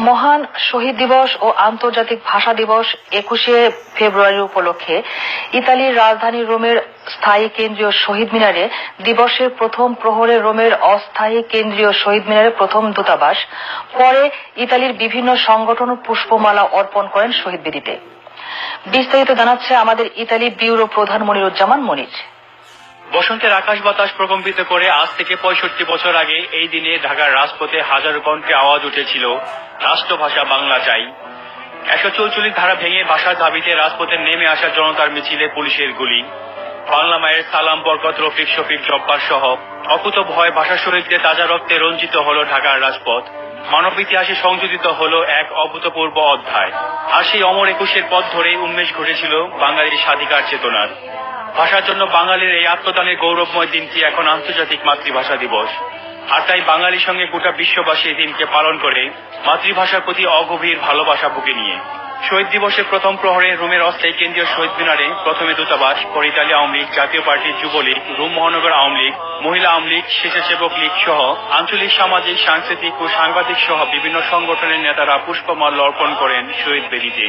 মহান শহীদ দিবস ও আন্তর্জাতিক ভাষা দিবস একুশে ফেব্রুয়ারি উপলক্ষে ইতালির রাজধানী রোমের স্থায়ী কেন্দ্রীয় শহীদ মিনারে দিবসের প্রথম প্রহরে রোমের অস্থায়ী কেন্দ্রীয় শহীদ মিনারে প্রথম দূতাবাস, পরে ইতালির বিভিন্ন সংগঠন পুষ্পমালা অর্পণ করেন শহীদ বেদিতে। বিস্তারিত জানাচ্ছে আমাদের ইতালি ব্যুরো প্রধান মনিরুজ্জামান মনির। বসন্তের আকাশ বাতাস প্রকম্পিত করে আজ থেকে পঁয়ষট্টি বছর আগে এই দিনে ঢাকার রাজপথে হাজারো কণ্ঠে আওয়াজ উঠেছিল, রাষ্ট্রভাষা বাংলা চাই। একশো চৌচল্লিশ ধারা ভেঙে ভাষার দাবিতে রাজপথে নেমে আসা জনতার মিছিলে পুলিশের গুলি। বাংলা মায়ের সালাম, বরকত, রফিক, শফিক, জব্বার সহ অকুত ভয়, ভাষা শহীদদের তাজা রক্তে রঞ্জিত হল ঢাকার রাজপথ। মানব ইতিহাসে সংযোজিত হল এক অভূতপূর্ব অধ্যায়। আর সেই অমর একুশের পথ ধরে উন্মেষ ঘটেছিল বাঙালির স্বাধিকার চেতনার। ভাষার জন্য বাঙালির এই আত্মদানের গৌরবময় দিনটি এখন আন্তর্জাতিক মাতৃভাষা দিবস। আর তাই বাঙালির সঙ্গে গোটা বিশ্ববাসী এই দিনকে পালন করে মাতৃভাষার প্রতি অগভীর ভালোবাসা বুকে নিয়ে। শহীদ দিবসের প্রথম প্রহরে রোমের অস্থায়ী কেন্দ্রীয় শহীদ মিনারে প্রথমে দূতাবাস, পরে ইতালি আওয়ামী লীগ, জাতীয় পার্টি যুবলীগ, রোম মহানগর আওয়ামী লীগ, মহিলা আওয়ামী লীগ, স্বেচ্ছাসেবক লীগ সহ আঞ্চলিক, সামাজিক, সাংস্কৃতিক ও সাংবাদিক সহ বিভিন্ন সংগঠনের নেতারা পুষ্পমাল্য অর্পণ করেন শহীদ বেদিতে।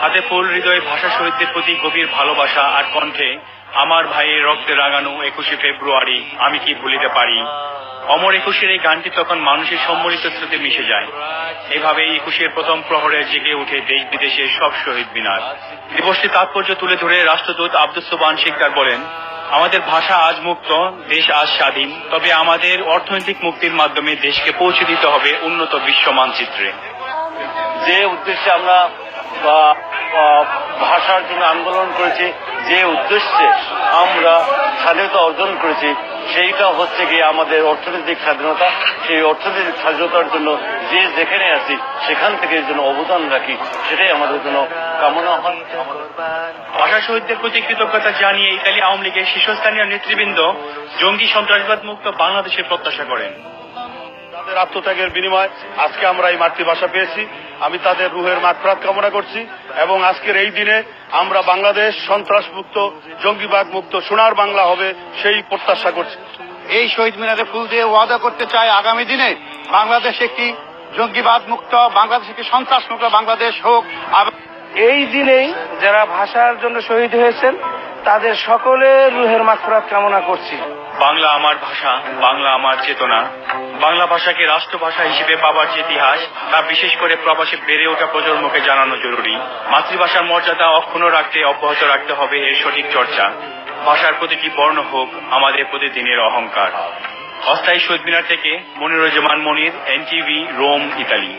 হাতে ফুল, হৃদয়ে ভাষা শহীদদের প্রতি গভীর ভালোবাসা আর কণ্ঠে আমার ভাইয়ের রক্তে রাগানো একুশে ফেব্রুয়ারি আমি কি ভুলিতে পারি? অমর একুশের এই গানটি তখন মানুষের সম্মিলিত স্রোতে মিশে যায়। এভাবে একুশের প্রথম প্রহরে জেগে উঠে দেশ বিদেশের সব শহীদ মিনার। দিবসটি তাৎপর্য তুলে ধরে রাষ্ট্রদূত আব্দুল সোবান শিকদার বলেন, আমাদের ভাষা আজ মুক্ত, দেশ আজ স্বাধীন। তবে আমাদের অর্থনৈতিক মুক্তির মাধ্যমে দেশকে পৌঁছে দিতে হবে উন্নত বিশ্ব মানচিত্রে। যে উদ্দেশ্যে আমরা বা, ভাষার জন্য আন্দোলন করেছি যে উদ্দেশ্যে আমরা স্বাধীনতা অর্জন করেছি সেইটা হচ্ছে গিয়ে আমাদের অর্থনৈতিক স্বাধীনতা। সেই অর্থনৈতিক স্বাধীনতার জন্য যে যেখানে আছি সেখান থেকে যেন অবদান রাখি সেটাই আমাদের জন্য কামনা হয়। ভাষা শহীদদের প্রতি কৃতজ্ঞতা জানিয়ে ইতালি আওয়ামী লীগের শীর্ষস্থানীয় নেতৃবৃন্দ জঙ্গি সন্ত্রাসবাদ মুক্ত বাংলাদেশের প্রত্যাশা করেন। তাদের আত্মত্যাগের বিনিময় আজকে আমরা এই মাতৃভাষা পেয়েছি। আমি তাদের রুহের মাত্রাত কামনা করছি এবং আজকের এই দিনে আমরা বাংলাদেশ সন্ত্রাস মুক্ত জঙ্গিবাদ মুক্ত সোনার বাংলা হবে সেই প্রত্যাশা করছি। এই শহীদ মিনারে ফুল দিয়ে ওয়াদা করতে চাই আগামী দিনে বাংলাদেশ একটি জঙ্গিবাদ মুক্ত বাংলাদেশ একটি সন্ত্রাস মুক্ত বাংলাদেশ হোক। এই দিনেই যারা ভাষার জন্য শহীদ হয়েছেন তাদের সকলের রুহের মাফরাত কামনা করছি। বাংলা আমার ভাষা, বাংলা আমার চেতনা। বাংলা ভাষাকে রাষ্ট্রভাষা হিসেবে পাবার যে ইতিহাস, তা বিশেষ করে প্রবাসে বেড়ে ওঠা প্রজন্মকে জানানো জরুরি। মাতৃভাষার মর্যাদা অক্ষুণ্ণ রাখতে, অব্যাহত রাখতে হবে এর সঠিক চর্চা। ভাষার প্রতিটি বর্ণ হোক, আমাদের প্রতিদিনের অহংকার। অস্থায়ী শহীদ মিনার থেকে Moniruzzaman Monir, NTV, Rome, Italy.